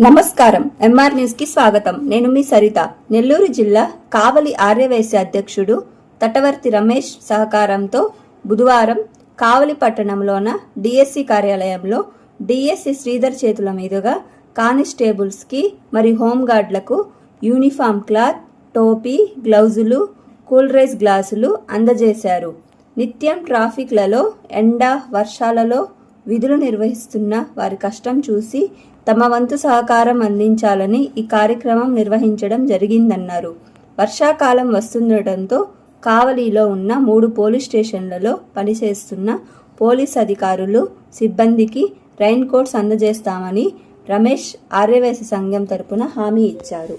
నమస్కారం. ఎంఆర్ న్యూస్కి స్వాగతం. నేను మీ సరిత. నెల్లూరు జిల్లా కావలి ఆర్యవైశ్య అధ్యక్షుడు తటవర్తి రమేష్ సహకారంతో బుధవారం కావలి పట్టణంలోన డిఎస్సి కార్యాలయంలో డిఎస్సి శ్రీధర్ చేతుల మీదుగా కానిస్టేబుల్స్కి మరియు హోంగార్డులకు యూనిఫామ్ క్లాత్ టోపీ గ్లౌజులు కూల్ రైస్ గ్లాసులు అందజేశారు. నిత్యం ట్రాఫిక్లలో ఎండ వర్షాలలో విధులు నిర్వహిస్తున్న వారి కష్టం చూసి తమ వంతు సహకారం అందించాలని ఈ కార్యక్రమం నిర్వహించడం జరిగిందన్నారు. వర్షాకాలం వస్తుండటంతో కావలిలో ఉన్న మూడు పోలీస్ స్టేషన్లలో పనిచేస్తున్న పోలీస్ అధికారులు సిబ్బందికి రైన్ కోట్స్ అందజేస్తామని రమేష్ ఆర్యవేశ సంఘం తరపున హామీ ఇచ్చారు.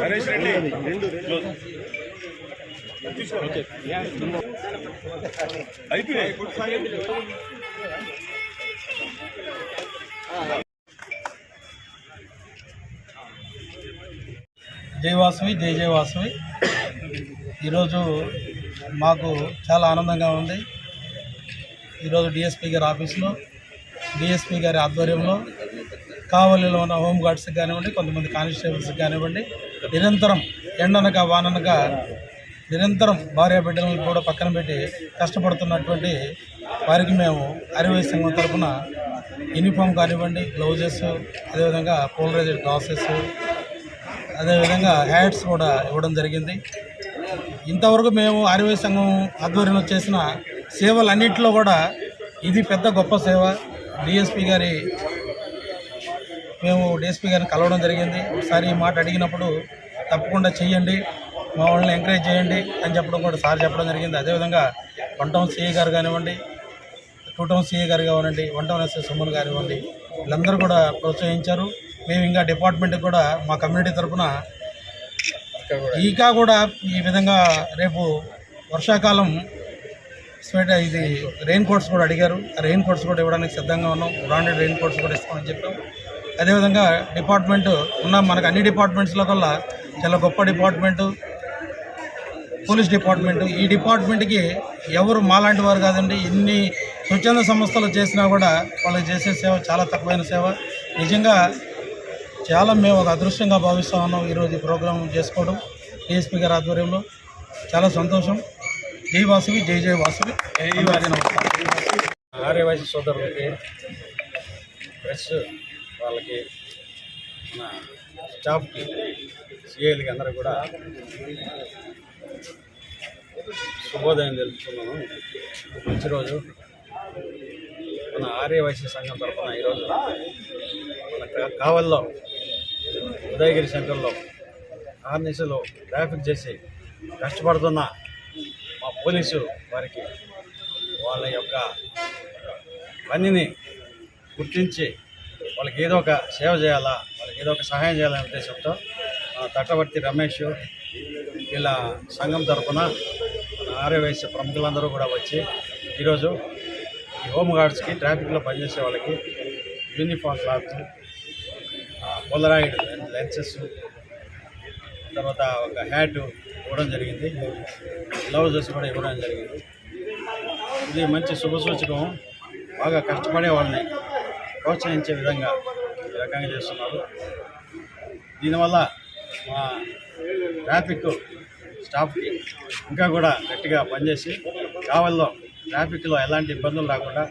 హరీష్ రెడ్డి. అయిపోయాయి. జై వాసవి జై జై ఈరోజు మాకు చాలా ఆనందంగా ఉంది. ఈరోజు డిఎస్పీ గారి ఆఫీస్లో డిఎస్పీ గారి ఆధ్వర్యంలో కావలిలో ఉన్న హోంగార్డ్స్కి కానివ్వండి కొంతమంది కానిస్టేబుల్స్కి కానివ్వండి నిరంతరం ఎండనక వాననక నిరంతరం భార్య బిడ్డలను కూడా పక్కన పెట్టి కష్టపడుతున్నటువంటి వారికి మేము అరవై సంఘం తరఫున యూనిఫామ్ కానివ్వండి గ్లౌజెస్ అదేవిధంగా పోలరైజర్ గ్లాసెస్ అదేవిధంగా హ్యాట్స్ కూడా ఇవ్వడం జరిగింది. ఇంతవరకు మేము ఆర్యవై సంఘం ఆధ్వర్యంలో చేసిన సేవలన్నింటిలో కూడా ఇది పెద్ద గొప్ప సేవ. డిఎస్పి గారి మేము డీఎస్పీ గారిని కలవడం జరిగింది. ఒకసారి ఈ మాట అడిగినప్పుడు తప్పకుండా చెయ్యండి మా వాళ్ళని ఎంకరేజ్ చేయండి అని చెప్పడం కూడా సార్ చెప్పడం జరిగింది. అదేవిధంగా వన్ టౌన్ సిఏ గారు కానివ్వండి టూ టౌన్ సిఏ గారు కానివ్వండి వన్ టౌన్ ఎస్ఎస్ సుమన్ కానివ్వండి వీళ్ళందరూ కూడా ప్రోత్సహించారు. మేము ఇంకా డిపార్ట్మెంట్కి కూడా మా కమ్యూనిటీ తరఫున ఇంకా కూడా ఈ విధంగా రేపు వర్షాకాలం స్వెట్ ఇది రెయిన్ కోట్స్ కూడా అడిగారు. ఆ రెయిన్ కోట్స్ కూడా ఇవ్వడానికి సిద్ధంగా ఉన్నాం. బ్రాండెడ్ రెయిన్ కోట్స్ కూడా ఇస్తామని చెప్పాం. అదేవిధంగా డిపార్ట్మెంట్ ఉన్న మనకు అన్ని డిపార్ట్మెంట్స్లో కల్లా చాలా గొప్ప డిపార్ట్మెంటు పోలీస్ డిపార్ట్మెంటు. ఈ డిపార్ట్మెంట్కి ఎవరు మాలాంటి వారు కాదండి. ఎన్ని స్వచ్ఛంద సంస్థలు చేసినా కూడా వాళ్ళు చేసే సేవ చాలా తక్కువైన సేవ. నిజంగా చాలా మేము ఒక అదృష్టంగా భావిస్తూ ఉన్నాం ఈరోజు ఈ ప్రోగ్రాం చేసుకోవడం. డిఎస్పీ గారి ఆధ్వర్యంలో చాలా సంతోషం. జై వాసవి జై జై వాసవి. నమస్కారం ఆర్యవాసి సోదరులకి ప్రెస్ వాళ్ళకి మన స్టాఫ్కి సిఐలకి అందరూ కూడా శుభోదయం తెలుపుతున్నాను. మంచి రోజు. మన ఆర్యవైశ్య సంఘం తరఫున ఈరోజు మన కావల్లో ఉదయగిరి సెంటర్లో ఆర్నిసులు ట్రాఫిక్ చేసి కష్టపడుతున్న మా పోలీసు వారికి వాళ్ళ యొక్క పనిని గుర్తించి వాళ్ళకి ఏదో ఒక సేవ చేయాలా? వాళ్ళకి ఏదో ఒక సహాయం చేయాలనే ఉద్దేశంతో తట్టవర్తి రమేష్ వీళ్ళ సంఘం తరఫున మన ఆర్యవైశ్య ప్రముఖులందరూ కూడా వచ్చి ఈరోజు ఈ హోమ్ గార్డ్స్కి ట్రాఫిక్లో పనిచేసే వాళ్ళకి యూనిఫామ్ క్లాత్ పొలరాయిడ్ లెన్సెస్ తర్వాత ఒక హ్యాట్ ఇవ్వడం జరిగింది. గ్లౌజెస్ కూడా ఇవ్వడం జరిగింది. ఇది మంచి శుభసూచకం బాగా కష్టపడే వాళ్ళని ప్రోత్సహించే విధంగా ఈ రకంగా చేస్తున్నారు. దీనివల్ల మా ట్రాఫిక్ స్టాఫ్కి ఇంకా కూడా గట్టిగా పనిచేసి కావల్లో ట్రాఫిక్లో ఎలాంటి ఇబ్బందులు రాకుండా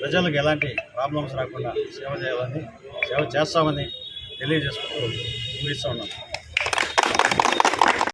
ప్రజలకు ఎలాంటి ప్రాబ్లమ్స్ రాకుండా సేవ చేయాలని సేవ చేస్తామని తెలియజేసుకుంటూ ముగిస్తూ ఉన్నాను